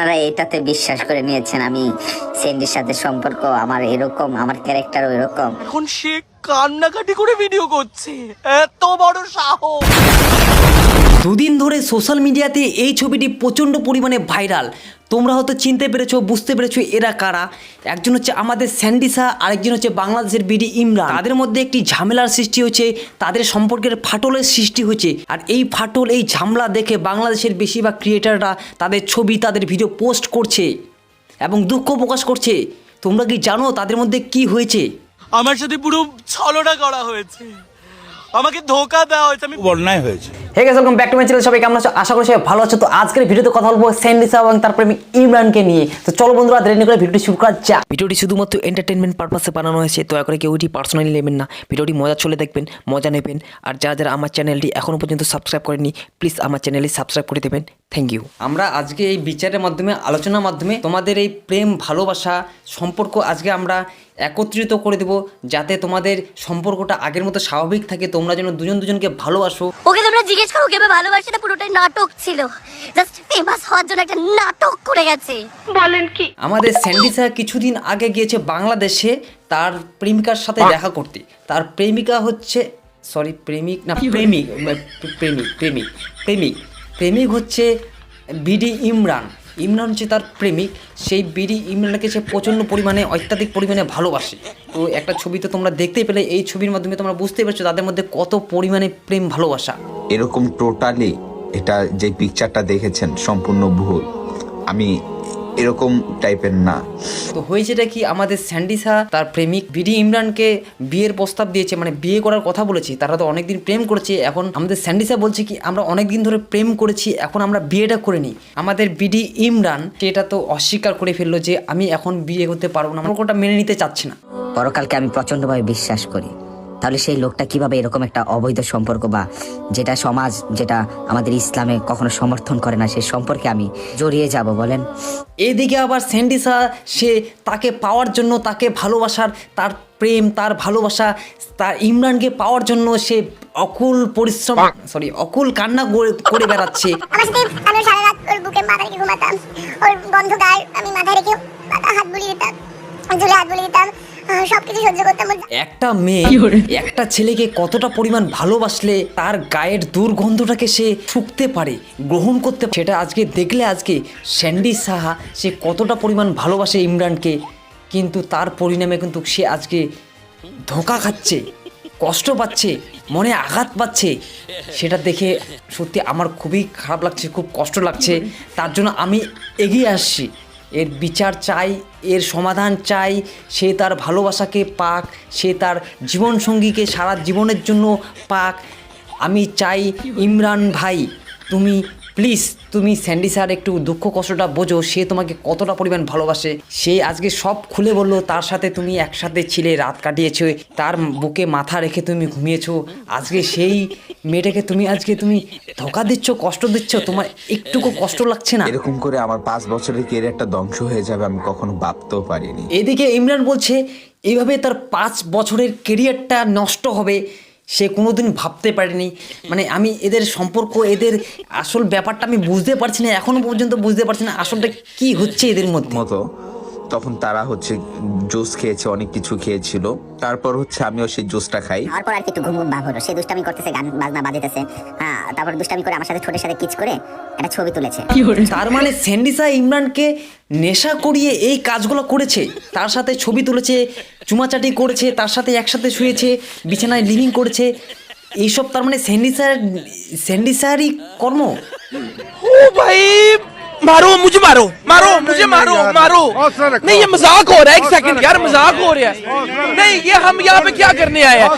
আপনারা এটাতে বিশ্বাস করে নিয়েছেন আমি সেন্ডির সাথে সম্পর্ক, আমার এরকম, আমার ক্যারেক্টার এরকম। এখন সে কান্নাকাটি করে ভিডিও করছে। এত বড় সাহস। দুদিন ধরে সোশ্যাল মিডিয়াতে এই ছবিটি প্রচণ্ড পরিমাণে ভাইরাল। তোমরা হয়তো চিনতে পেরেছ, বুঝতে পেরেছ এরা কারা। একজন হচ্ছে আমাদের স্যান্ডিসা আরেকজন হচ্ছে বাংলাদেশের বিডি ইমরান। তাদের মধ্যে একটি ঝামেলার সৃষ্টি হচ্ছে, তাদের সম্পর্কের ফাটলের সৃষ্টি হচ্ছে। আর এই ফাটল, এই ঝামেলা দেখে বাংলাদেশের বেশিরভাগ ক্রিয়েটাররা তাদের ছবি, তাদের ভিডিও পোস্ট করছে এবং দুঃখ প্রকাশ করছে। তোমরা কি জানো তাদের মধ্যে কি হয়েছে? আমার সাথে পুরো ছলনা করা হয়েছে। আমাকে ধোকা দেওয়া হয়েছে আমি হয়েছে। Hey guys welcome back to my channel সবাই কেমন আছো? আশা করি সবাই ভালো আছো। তো আজকের ভিডিওতে কথা বলব স্যান্ডিসা এবং তার প্রেমিক ইমরানকে নিয়ে। তো চলো বন্ধুরা দেরি করে ভিডিওটি শুরু করা যাক। ভিডিওটি শুধুমাত্র এন্টারটেনমেন্ট পারপাসে বানানো হয়েছে। দয়া করে কেউ এটি পার্সোনালি নেবেন না। ভিডিওটি মজা চলে দেখবেন মজা নেবেন। আর যারা যারা আমার চ্যানেলটি এখনও পর্যন্ত সাবস্ক্রাইব করেনি প্লিজ আমার চ্যানেলটি সাবস্ক্রাইব করে দেবেন। থ্যাংক ইউ আমরা আজকে এই বিচারের মাধ্যমে আলোচনার মাধ্যমে তোমাদের এই প্রেম ভালোবাসা সম্পর্ক আজকে আমরা একত্রিত করে দেব যাতে তোমাদের সম্পর্কটা আগের মতো স্বাভাবিক থাকে তোমরা যেন দুজন দুজনকে ভালোবাসো। ওকে তোমরা জিজ্ঞেস করো কেবে ভালোবাসে না পুরোটাই নাটক ছিল। জাস্ট ফেমাস হওয়ার জন্য একটা নাটক করে গেছে। বলেন কি? আমাদের স্যান্ডিসা কিছুদিন আগে গিয়েছে বাংলাদেশে তার প্রেমিকার সাথে দেখা করতে। তার প্রেমিকা হচ্ছে সরি প্রেমিক না প্রেমিক প্রেমিক প্রেমিক প্রেমিক প্রেমিক। হচ্ছে বিডি ইমরান। ইমরান হচ্ছে তার প্রেমিক। সেই বিডি ইমরানকে সে প্রচণ্ড পরিমাণে, অত্যাধিক পরিমাণে ভালোবাসে। তো একটা ছবি তো তোমরা দেখতেই পেলে, এই ছবির মাধ্যমে তোমরা বুঝতে পারছ তাদের মধ্যে কত পরিমাণে প্রেম ভালোবাসা। এরকম টোটালি এটা যে পিকচারটা দেখেছেন, সম্পূর্ণ ভুল। আমি এরকম টাইপের না। তো হয়েছেটা কি আমাদের স্যান্ডিসা তার প্রেমিক বিডি ইমরানকে বিয়ের প্রস্তাব দিয়েছে মানে বিয়ে করার কথা বলেছি তারা তো অনেকদিন প্রেম করেছে এখন আমাদের স্যান্ডিসা বলছে কি আমরা অনেকদিন ধরে প্রেম করেছি এখন আমরা বিয়েটা করে নিই। আমাদের বিডি ইমরান সেটা তো অস্বীকার করে ফেলল যে আমি এখন বিয়ে করতে পারব না আমার ওটা মেনে নিতে চাচ্ছে না। পরকালকে আমি প্রচন্ডভাবে বিশ্বাস করি। তাহলে সেই লোকটা কীভাবে এরকম একটা অবৈধ সম্পর্ক বা যেটা সমাজ যেটা আমাদের ইসলামে কখনো সমর্থন করে না সে সম্পর্কে আমি জড়িয়ে যাব বলেন? এদিকে আবার স্যান্ডিসা সে তাকে পাওয়ার জন্য তাকে ভালোবাসার তার প্রেম তার ভালোবাসা তার ইমরানকে পাওয়ার জন্য সে অকুল পরিশ্রম সরি অকুল কান্না করে- করে বেড়াচ্ছে। আমি সারা রাত ওর বুকে মাথা রেখে ঘুমাতাম ওর গন্ধ গায়ে আমি মাথায় রেখে হাত বুলিয়ে দিতাম ঝুলে হাত বুলিয়ে দিতাম। সবকিছু সহ্য করতাম ওর একটা মেয়ে একটা ছেলেকে কতটা পরিমাণ ভালোবাসলে তার গায়ের দুর্গন্ধটাকে সে শুকতে পারে গ্রহণ করতে পারে, সেটা আজকে দেখলে আজকে স্যান্ডি সাহা সে কতটা পরিমাণ ভালোবাসে ইমরানকে কিন্তু তার পরিণামে কিন্তু সে আজকে ধোকা খাচ্ছে কষ্ট পাচ্ছে মনে আঘাত পাচ্ছে। সেটা দেখে সত্যি আমার খুবই খারাপ লাগছে খুব কষ্ট লাগছে। তার জন্য আমি এগিয়ে আসছি। এর বিচার চাই, এর সমাধান চাই, সে তার ভালোবাসাকে পাক, সে তার জীবনসঙ্গীকে সারা জীবনের জন্য পাক। আমি চাই, ইমরান ভাই, তুমি প্লিজ তুমি স্যান্ডি স্যার একটু দুঃখ কষ্টটা বোঝো সে তোমাকে কতটা পরিমাণ ভালোবাসে। সে আজকে সব খুলে বলল তার সাথে তুমি একসাথে ছিলে রাত কাটিয়েছো তার বুকে মাথা রেখে তুমি ঘুমিয়েছো। আজকে সেই মেয়েটাকে তুমি আজকে তুমি ধোকা দিচ্ছ কষ্ট দিচ্ছ তোমার একটুকু কষ্ট লাগছে না? এরকম করে আমার পাঁচ বছরের কেরিয়ারটা ধ্বংস হয়ে যাবে আমি কখনো ভাবতেও পারিনি। এদিকে ইমরান বলছে এইভাবে তার পাঁচ বছরের কেরিয়ারটা নষ্ট হবে। সে কোনোদিন ভাবতে পারেনি। মানে আমি এদের সম্পর্ক, এদের আসল ব্যাপারটা আমি বুঝতে পারছি না, এখনও পর্যন্ত বুঝতে পারছি না আসলটা কি হচ্ছে এদের মধ্যে। মতো। তখন তারা হচ্ছে জুস খেয়েছে অনেক কিছু খেয়েছিল। তারপর হচ্ছে আমিও সেই জুসটা খাই। তারপর আর কি একটু ঘুমঘুম ভাব হলো। সে দুষ্টামি করতেছে গান বাজনা বাজাতেছে হ্যাঁ তারপর দুষ্টামি করে আমার সাথে ছোটের সাথে কিচ করে একটা ছবি তুলেছে। তার মানে সেন্ডিসা ইমরানকে নেশা করিয়ে এই কাজগুলো করেছে। তার সাথে ছবি তুলেছে চুমাচাটি করেছে তার সাথে একসাথে শুয়েছে বিছানায় লিভিং করেছে। এইসব তার মানে সেন্ডিসার সেন্ডিসারই কর্ম? ও ভাই! مارو مجھے مارو مارو مجھے مارو مارو۔ نہیں یہ مزاق ہو رہا ہے ایک سیکنڈ یار مذاق ہو رہا ہے۔ نہیں یہ ہم یہاں پہ کیا کرنے آئے ہیں؟